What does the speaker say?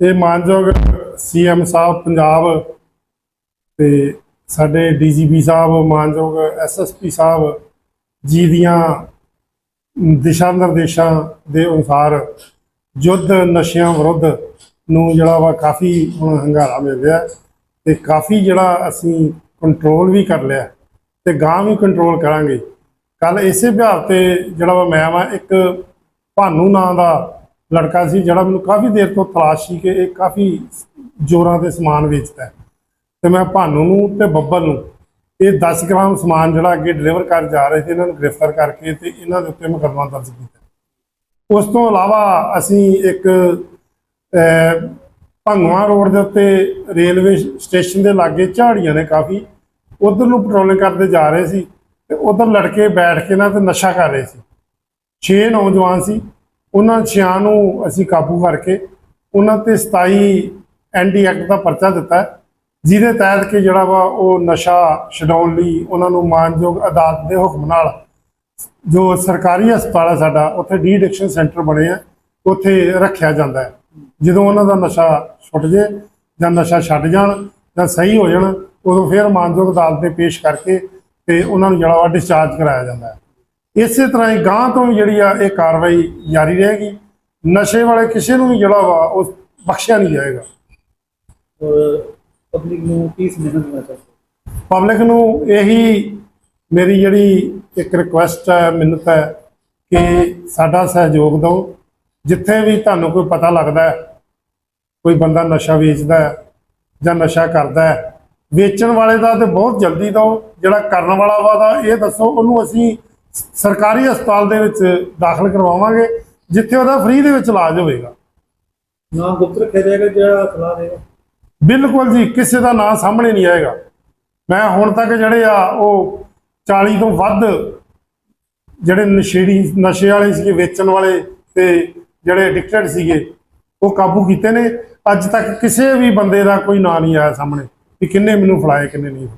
ਇਹ ਮਾਨਯੋਗ ਸੀਐਮ ਸਾਹਿਬ ਪੰਜਾਬ ਤੇ ਸਾਡੇ ਡੀਜੀਪੀ ਸਾਹਿਬ, ਮਾਨਯੋਗ ਐਸਐਸਪੀ ਸਾਹਿਬ ਜੀ ਦੀਆਂ ਦਿਸ਼ਾ ਨਿਰਦੇਸ਼ਾਂ ਦੇ ਅਨੁਸਾਰ ਯੁੱਧ ਨਸ਼ਿਆਂ ਵਿਰੁੱਧ ਨੂੰ ਜਿਹੜਾ ਵਾ ਕਾਫੀ ਹੁਣ ਹੰਗਾਰਾ ਮਿਲ ਰਿਹਾ ਤੇ ਕਾਫੀ ਜਿਹੜਾ ਅਸੀਂ ਕੰਟਰੋਲ ਵੀ ਕਰ ਲਿਆ ਤੇ ਗਾਂ ਵੀ ਕੰਟਰੋਲ ਕਰਾਂਗੇ। ਕੱਲ ਇਸੇ ਵਿਹਾਰ ਤੇ ਜਿਹੜਾ ਵਾ ਮੈਂ ਵਾ, ਇੱਕ ਭਾਨੂ ਨਾਂ ਦਾ ਲੜਕਾ ਸੀ ਜਿਹੜਾ ਮੈਨੂੰ ਕਾਫੀ ਦੇਰ ਤੋਂ ਤਲਾਸ਼ ਸੀ ਕਿ ਇਹ ਕਾਫੀ ਜੋਰਾਂ ਤੇ ਸਮਾਨ ਵੇਚਦਾ ਹੈ। ਤੇ ਮੈਂ ਭਾਨੂ ਨੂੰ ਤੇ ਬੱਬਲ ਨੂੰ ਇਹ 10 ਗ੍ਰਾਮ ਸਮਾਨ ਜਿਹੜਾ ਅੱਗੇ ਡਿਲੀਵਰ ਕਰ ਜਾ ਰਹੇ ਸੀ ਇਹਨਾਂ ਨੂੰ ਗ੍ਰਿਫਤਾਰ ਕਰਕੇ ਤੇ ਇਹਨਾਂ ਦੇ ਉੱਤੇ ਮੁਕੱਦਮਾ ਦਰਜ ਕੀਤਾ। ਉਸ ਤੋਂ ਇਲਾਵਾ ਅਸੀਂ ਇੱਕ ਅਹ, ਭੰਗਵਾ ਰੋਡ ਦੇ ਉੱਤੇ ਰੇਲਵੇ ਸਟੇਸ਼ਨ ਦੇ ਲਾਗੇ ਝਾੜੀਆਂ ਨੇ ਕਾਫੀ ਉਧਰ ਨੂੰ ਪੈਟਰੋਲਿੰਗ ਕਰਦੇ ਜਾ ਰਹੇ ਸੀ ਤੇ ਉਧਰ ਲੜਕੇ ਬੈਠ ਕੇ ਨਾ ਤੇ ਨਸ਼ਾ ਕਰ ਰਹੇ ਸੀ। ਛੇ ਨੌਜਵਾਨ ਸੀ ਉਹਨਾਂ ਛਿਆਂ ਨੂੰ ਅਸੀਂ ਕਾਬੂ ਕਰਕੇ ਉਹਨਾਂ ਤੇ 27 ਐਨਡੀ ਐਕਟ ਦਾ ਪਰਚਾ ਦਿੱਤਾ ਜਿਹਦੇ ਤਹਿਤ ਕਿ ਜਿਹੜਾ ਵਾ ਉਹ ਨਸ਼ਾ ਛਡਾਉਣ ਲਈ ਉਹਨਾਂ ਨੂੰ ਮਾਨਯੋਗ ਅਦਾਲਤ ਦੇ ਹੁਕਮ ਨਾਲ ਜੋ ਸਰਕਾਰੀ ਹਸਪਤਾਲ ਹੈ ਸਾਡਾ, ਉੱਥੇ ਡੀ ਐਡਿਕਸ਼ਨ ਸੈਂਟਰ ਬਣੇ ਆ, ਉੱਥੇ ਰੱਖਿਆ ਜਾਂਦਾ ਹੈ। ਜਦੋਂ ਉਹਨਾਂ ਦਾ ਨਸ਼ਾ ਛੁੱਟ ਜੇ ਜਾਂ ਨਸ਼ਾ ਛੱਡ ਜਾਣ ਜਾਂ ਸਹੀ ਹੋ ਜਾਣ, ਉਦੋਂ ਫਿਰ ਮਾਨਯੋਗ ਅਦਾਲਤ ਦੇ ਪੇਸ਼ ਕਰਕੇ ਤੇ ਉਹਨਾਂ ਨੂੰ ਜਿਹੜਾ ਵਾ ਡਿਸਚਾਰਜ ਕਰਾਇਆ ਜਾਂਦਾ ਹੈ। ਇਸੇ ਤਰ੍ਹਾਂ ਹੀ ਗਾਂ ਤੋਂ ਵੀ ਜਿਹੜੀ ਆ ਇਹ ਕਾਰਵਾਈ ਜਾਰੀ ਰਹੇਗੀ। ਨਸ਼ੇ ਵਾਲੇ ਕਿਸੇ ਨੂੰ ਵੀ ਜਿਹੜਾ ਵਾ ਉਹ ਬਖਸ਼ਿਆ ਨਹੀਂ ਜਾਏਗਾ। ਪਬਲਿਕ ਨੂੰ ਕੀ ਸੁਨੇਹਾ ਦੇਣਾ ਚਾਹੁੰਦੇ ਪਬਲਿਕ ਨੂੰ ਇਹੀ ਮੇਰੀ ਜਿਹੜੀ ਇੱਕ ਰਿਕੁਐਸਟ ਹੈ ਮਿੰਨਤ ਹੈ ਕਿ ਸਾਡਾ ਸਹਿਯੋਗ ਦਿਓ। ਜਿੱਥੇ ਵੀ ਤੁਹਾਨੂੰ ਕੋਈ ਪਤਾ ਲੱਗਦਾ ਹੈ ਕੋਈ ਬੰਦਾ ਨਸ਼ਾ ਵੇਚਦਾ ਹੈ ਜਾਂ ਨਸ਼ਾ ਕਰਦਾ ਹੈ ਵੇਚਣ ਵਾਲੇ ਦਾ ਤੇ ਬਹੁਤ ਜਲਦੀ ਦਿਓ। ਜਿਹੜਾ ਕਰਨ ਵਾਲਾ ਵਾ ਦਾ ਇਹ ਦੱਸੋ ਉਹਨੂੰ ਅਸੀਂ ਸਰਕਾਰੀ ਹਸਪਤਾਲ ਦੇ ਵਿੱਚ ਦਾਖਲ ਕਰਵਾਵਾਂਗੇ ਜਿੱਥੇ ਉਹਦਾ ਫ੍ਰੀ ਦੇ ਵਿੱਚ ਇਲਾਜ ਹੋਵੇਗਾ ਨਾਮ ਗੁਪਤ ਰੱਖਿਆ ਜਾਏਗਾ ਜਿਹੜਾ ਸਲਾਹ ਦੇਗਾ ਬਿਲਕੁਲ ਜੀ ਕਿਸੇ ਦਾ ਨਾਂ ਸਾਹਮਣੇ ਨਹੀਂ ਆਏਗਾ। ਮੈਂ ਹੁਣ ਤੱਕ ਜਿਹੜੇ ਆ ਉਹ 40 ਤੋਂ ਵੱਧ ਜਿਹੜੇ ਨਸ਼ੇੜੀ ਨਸ਼ੇ ਵਾਲੇ ਸੀਗੇ ਵੇਚਣ ਵਾਲੇ ਤੇ ਜਿਹੜੇ ਐਡਿਕਟਡ ਸੀਗੇ ਉਹ ਕਾਬੂ ਕੀਤੇ ਨੇ। ਅੱਜ ਤੱਕ ਕਿਸੇ ਵੀ ਬੰਦੇ ਦਾ ਕੋਈ ਨਾਂ ਨਹੀਂ ਆਇਆ ਸਾਹਮਣੇ ਕਿ ਕਿੰਨੇ ਮੈਨੂੰ ਫੜਾਏ ਕਿੰਨੇ ਨਹੀਂ